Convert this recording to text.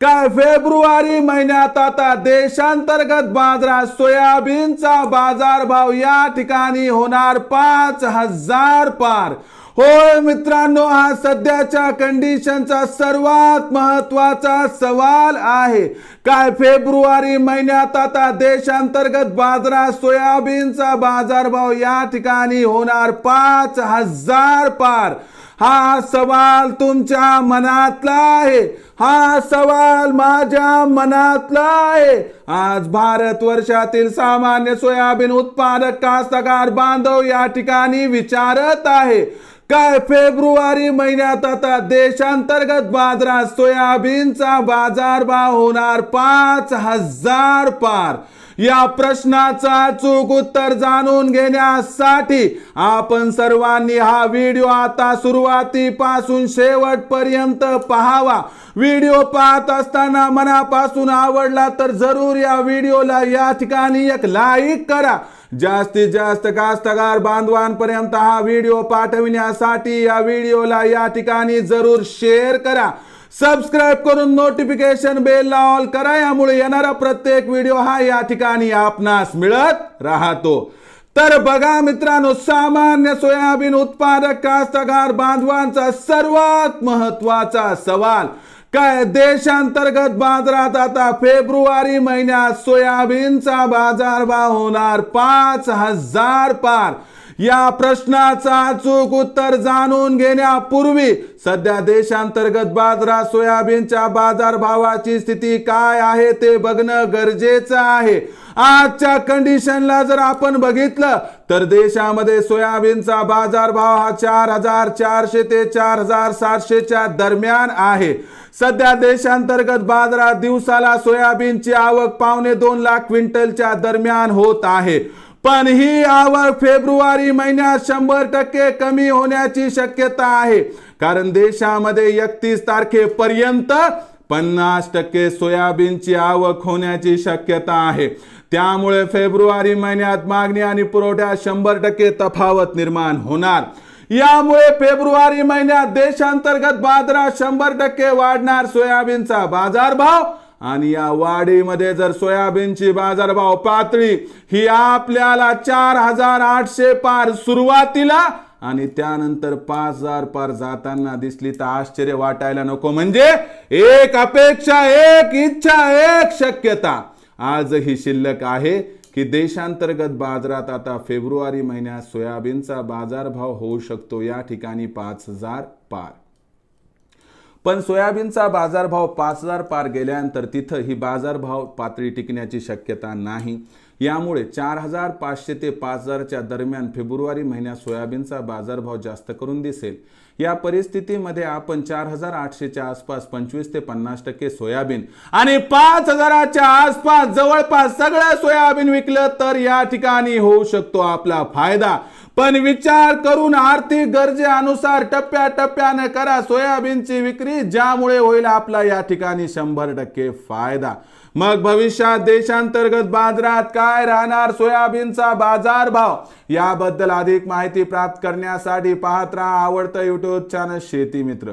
काय फेब्रुवारी महिन्यात आता देशांतर्गत बाजारात सोयाबीनचा बाजारभाव या ठिकाणी होणार पाच हजार पार. होय मित्रांनो हा सध्याच्या कंडिशनचा सर्वात महत्त्वाचा सवाल आहे. काय फेब्रुवारी महिन्यात आता देशांतर्गत बाजारात सोयाबीनचा बाजारभाव या ठिकाणी होणार पाच हजार पार. हा सवाल तुमच्या मनातला आहे. हा सवाल माझ्या मनातला आहे. आज भारत वर्षातील सामान्य सोयाबीन उत्पादक कास्तकार बांधव या ठिकाणी विचारत आहे. काय फेब्रुवारी महिन्यात आता देशांतर्गत बाजारात सोयाबीनचा बाजारभाव होणार पाच हजार पार. या प्रश्नाचा चूक उत्तर जाणून घेण्यासाठी आपण सर्वांनी हा व्हिडिओ आता सुरुवातीपासून शेवटपर्यंत पाहावा. व्हिडिओ पाहत असताना मनापासून आवडला तर जरूर या व्हिडिओला या ठिकाणी एक लाईक करा. जास्तीत जास्त कास्तकार बांधवांपर्यंत हा व्हिडिओ पाठविण्यासाठी या व्हिडिओला या ठिकाणी जरूर शेअर करा. सबस्क्राईब करून नोटिफिकेशन बेल ऑल करा. यामुळे येणारा प्रत्येक व्हिडिओ हा या ठिकाणी आपणास मिळत राहतो. तर बघा मित्रांनो सामान्य सोयाबीन उत्पादक कास्तकार बांधवांचा सर्वात महत्त्वाचा सवाल. काय देशांतर्गत बाजारात आता फेब्रुवारी महिन्यात सोयाबीनचा बाजारभाव होणार पाच हजार पार. या प्रश्नाचा अचूक उत्तर जाणून घेण्यापूर्वी सध्या देशांतर्गत बाजारात सोयाबीनच्या बाजारभावाची स्थिती काय आहे ते बघणं गरजेचं आहे. आजच्या कंडिशनला जर आपण बघितलं तर देशामध्ये सोयाबीनचा बाजारभाव हा चार हजार चारशे ते चार हजार सातशेच्या दरम्यान आहे. सध्या देशांतर्गत बाजारात दिवसाला सोयाबीनची आवक पावणे दोन लाख क्विंटलच्या दरम्यान होत आहे. पण ही आवक फेब्रुवारी महिन्यात शंभर टक्के कमी होण्याची शक्यता आहे. कारण देशामध्ये एकतीस तारखेपर्यंत पन्नास टक्के सोयाबीनची आवक होण्याची शक्यता आहे. त्यामुळे फेब्रुवारी महिन्यात मागणी आणि पुरवठ्यात शंभर टक्के तफावत निर्माण होणार. यामुळे फेब्रुवारी महिन्यात देशांतर्गत बाजारात शंभर टक्के वाढणार सोयाबीनचा बाजारभाव आणि या वाढीमध्ये जर सोयाबीनची बाजारभाव पातळी ही आपल्याला चार हजार आठशे पार सुरुवातीला आणि त्यानंतर पाच हजार पार जाताना दिसली तर आश्चर्य वाटायला नको. म्हणजे एक अपेक्षा एक इच्छा एक शक्यता. आज ही शिल्लक आहे की देशांतर्गत बाजारात आता फेब्रुवारी महिन्यात सोयाबीनचा बाजारभाव होऊ शकतो या ठिकाणी पाच हजार पार. पण सोयाबीनचा बाजारभाव पाच हजार पार गेल्यानंतर तिथं ही बाजारभाव पातळी टिकण्याची शक्यता नाही. यामुळे चार हजार पाचशे ते पाच हजारच्या दरम्यान फेब्रुवारी महिन्यात सोयाबीनचा बाजारभाव जास्त करून दिसेल. या परिस्थितीमध्ये आपण चार हजार आठशेच्या आसपास पंचवीस ते पन्नास टक्के सोयाबीन आणि पाच हजाराच्या आसपास जवळपास सगळं सोयाबीन विकलं तर या ठिकाणी होऊ शकतो आपला फायदा. पण विचार करून आर्थिक गरजेनुसार टप्प्याटप्प्याने करा सोयाबीनची विक्री ज्यामुळे होईल आपला या ठिकाणी शंभर टक्के फायदा. मग भविष्यात देशांतर्गत बाजारात काय राहणार सोयाबीनचा बाजारभाव? याबद्दल अधिक माहिती प्राप्त करण्यासाठी पाहत राहा आवडतं युट्यूब चॅनल शेती मित्र.